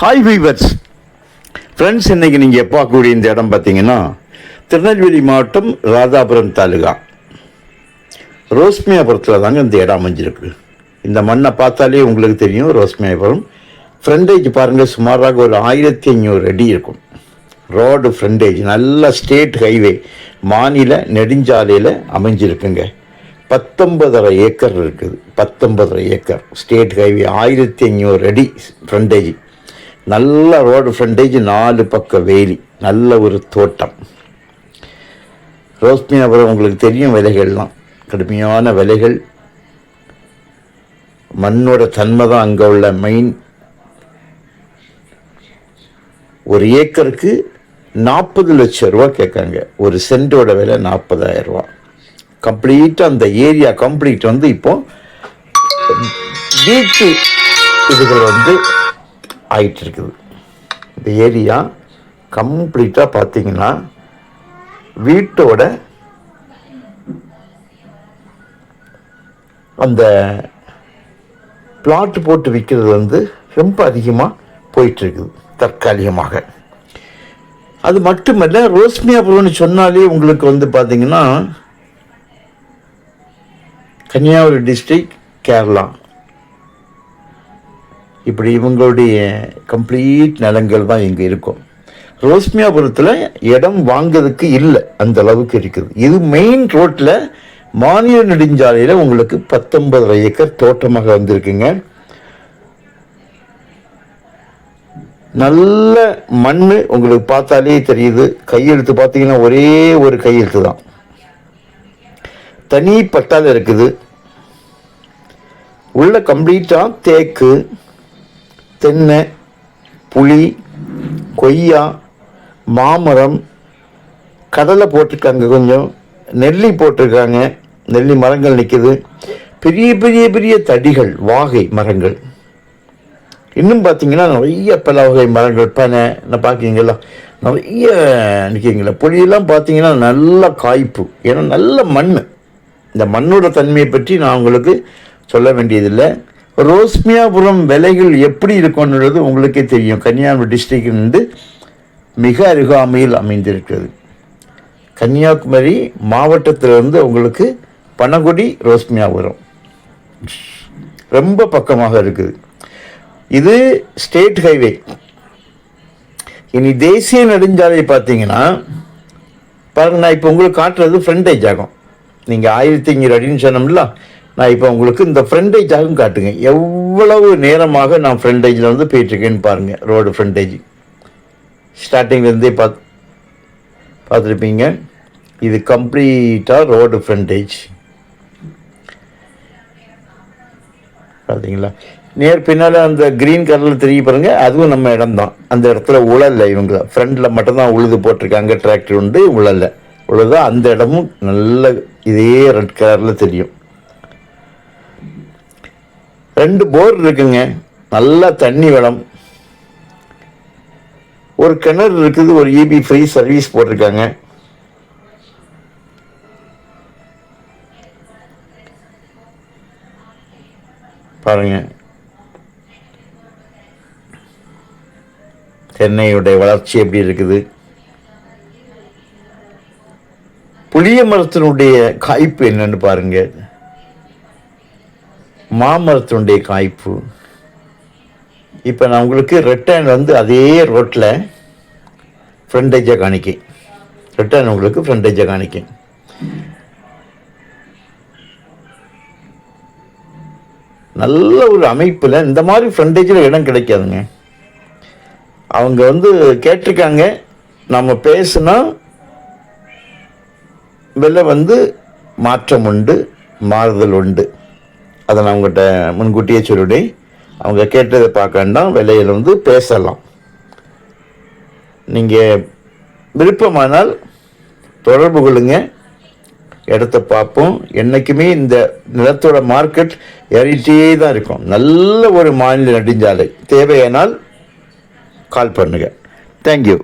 Hi viewers friends இன்றைக்கி நீங்கள் பார்க்கக்கூடிய இந்த இடம் பார்த்தீங்கன்னா திருநெல்வேலி மாவட்டம் ராதாபுரம் தாலுகா. ரோஸ்மியாபுரத்தில் தாங்க இந்த இடம் அமைஞ்சிருக்கு. இந்த மண்ணை பார்த்தாலே உங்களுக்கு தெரியும் ரோஸ்மியாபுரம். ஃப்ரண்டேஜ் பாருங்கள் சுமாராக ஒரு ஆயிரத்தி ஐநூறு அடி இருக்கும். ரோடு ஃப்ரண்டேஜ் நல்ல ஸ்டேட் ஹைவே மாநில நெடுஞ்சாலையில் அமைஞ்சிருக்குங்க. பத்தொன்பதரை ஏக்கர் இருக்குது. பத்தொன்பதரை ஏக்கர். ஸ்டேட் ஹைவே ஆயிரத்தி ஐநூறு அடி ஃப்ரண்டேஜ் நல்ல ரோடு ஃப்ரண்டேஜ் நாலு பக்க வேலி நல்ல ஒரு தோட்டம். ரோஸ்மியாபுரம் உங்களுக்கு தெரியும் விலைகள்லாம். கடுமையான விலைகள். மண்ணோட தன்மை தான் அங்கே உள்ள மெயின் ஒரு ஏக்கருக்கு நாற்பது லட்சம் ரூபா கேட்காங்க. ஒரு சென்டோட விலை நாற்பதாயிரம் ரூபா. கம்ப்ளீட்டாக அந்த ஏரியா கம்ப்ளீட் வந்து இப்போ வீட்டு இதுகள் வந்து ஆயிட்டு இருக்குது இந்த ஏரியா கம்ப்ளீட்டாக பார்த்தீங்கன்னா வீட்டோட அந்த பிளாட் போட்டு விற்கிறது வந்து ரொம்ப அதிகமாக போயிட்டுருக்குது தற்காலிகமாக. அது மட்டுமல்ல ரோஸ்மியாபுரம்னு சொன்னாலே உங்களுக்கு வந்து பார்த்திங்கன்னா கன்னியாகுமரி டிஸ்ட்ரிக்ட் கேரளா. இப்படி இவங்களுடைய கம்ப்ளீட் நிலங்கள் தான் இங்கே இருக்கும். ரோஸ்மியாபுரத்தில் இடம் வாங்குறதுக்கு இல்லை அந்த அளவுக்கு இருக்குது. இது மெயின் ரோட்டில் மாநில நெடுஞ்சாலையில் உங்களுக்கு பத்தொன்பது ஏக்கர் தோட்டமாக வந்திருக்குங்க. நல்ல மண் உங்களுக்கு பார்த்தாலே தெரியுது. கையெழுத்து பார்த்தீங்கன்னா ஒரே ஒரு கையெழுத்து தான். தனி பட்டால் இருக்குது. உள்ள கம்ப்ளீட்டாக தேக்கு தென்னை புளி கொய்யா மாமரம் கடலை போட்டிருக்காங்க கொஞ்சம் நெல்லி போட்டிருக்காங்க நெல்லி மரங்கள் நிற்கிது பெரிய பெரிய பெரிய தடிகள் வாகை மரங்கள். இன்னும் பார்த்தீங்கன்னா நிறைய பல வகை மரங்கள் பனை நான் பார்க்கீங்களா? நிறைய நிற்கிறீங்களா புளியெல்லாம் பார்த்தீங்கன்னா நல்ல காய்ப்பு. ஏன்னா நல்ல மண். இந்த மண்ணோட தன்மையை பற்றி நான் உங்களுக்கு சொல்ல வேண்டியதில்லை. ரோஸ்மியாபுரம் விலைகள் எப்படி இருக்கும்ன்றது உங்களுக்கே தெரியும். கன்னியாகுமரி டிஸ்ட்ரிக்ட்லேருந்து மிக அருகாமையில் அமைந்திருக்கிறது. கன்னியாகுமரி மாவட்டத்திலிருந்து உங்களுக்கு பனகுடி ரோஸ்மியாபுரம். ரொம்ப பக்கமாக இருக்குது. இது ஸ்டேட் ஹைவே இனி தேசிய நெடுஞ்சாலை பார்த்தீங்கன்னா பாருங்க நான் இப்போ உங்களுக்கு காட்டுறது ஃப்ரண்டேஜ் ஆகும். நீங்கள் ஆயிரத்தி ஐநூறு அடின்னு சொன்னோம்ல நான் இப்போ உங்களுக்கு இந்த ஃப்ரண்டேஜாகவும் காட்டுங்க. எவ்வளவு நேரமாக நான் ஃப்ரண்டேஜில் வந்து போயிட்டுருக்கேன்னு பாருங்கள் ரோடு ஃப்ரண்டேஜ் ஸ்டார்டிங்லேருந்தே பார்த்து பார்த்துருப்பீங்க. இது கம்ப்ளீட்டாக ரோடு ஃப்ரண்டேஜ் பார்த்தீங்களா நேர் பின்னால் அந்த க்ரீன் கலரில் தெரிய பாருங்கள் அதுவும் நம்ம இடம் தான் அந்த இடத்துல உழல்ல இவங்க. ஃப்ரண்டில் மட்டும்தான் உழுது போட்டிருக்காங்க டிராக்டர் உண்டு உழல்ல. உழுதா அந்த இடமும் நல்ல இதே ரெட் கலரில் தெரியும். ரெண்டு போர் இருக்குங்க. நல்லா தண்ணி வளம். ஒரு கிணறு இருக்குது ஒரு இபி ஃப்ரீ சர்வீஸ் போட்டிருக்காங்க. பாருங்க. சென்னையுடைய வளர்ச்சி எப்படி இருக்குது? புளிய மரத்தினுடைய காய்ப்பு என்னன்னு பாருங்கள் மாமரத்தினுடைய காய்ப்பு. இப்போ நான் உங்களுக்கு ரிட்டர்ன் வந்து அதே ரோட்டில் ஃப்ரண்டேஜாக காணிக்கேன். ரிட்டர்ன் உங்களுக்கு ஃப்ரண்டேஜாக காணிக்கேன். நல்ல ஒரு அமைப்பில் இந்த மாதிரி ஃப்ரண்டேஜில் இடம் கிடைக்காதுங்க. அவங்க வந்து கேட்டிருக்காங்க நம்ம பேசுனா விலை வந்து மாற்றம் உண்டு மாறுதல் உண்டு. அதை நான் உங்கள்கிட்ட முன்கூட்டியே சொல்லிவிட்டேன் அவங்க கேட்டதை பார்க்க வேண்டாம் விலையில் வந்து பேசலாம். நீங்கள் விருப்பமானால் தொடர்பு கொள்ளுங்க. இடத்த பார்ப்போம். என்றைக்குமே இந்த நிலத்தோட மார்க்கெட் ஏறிட்டே தான் இருக்கும். நல்ல ஒரு மாநில நெடுஞ்சாலை. தேவையானால் கால் பண்ணுங்கள் தேங்க்யூ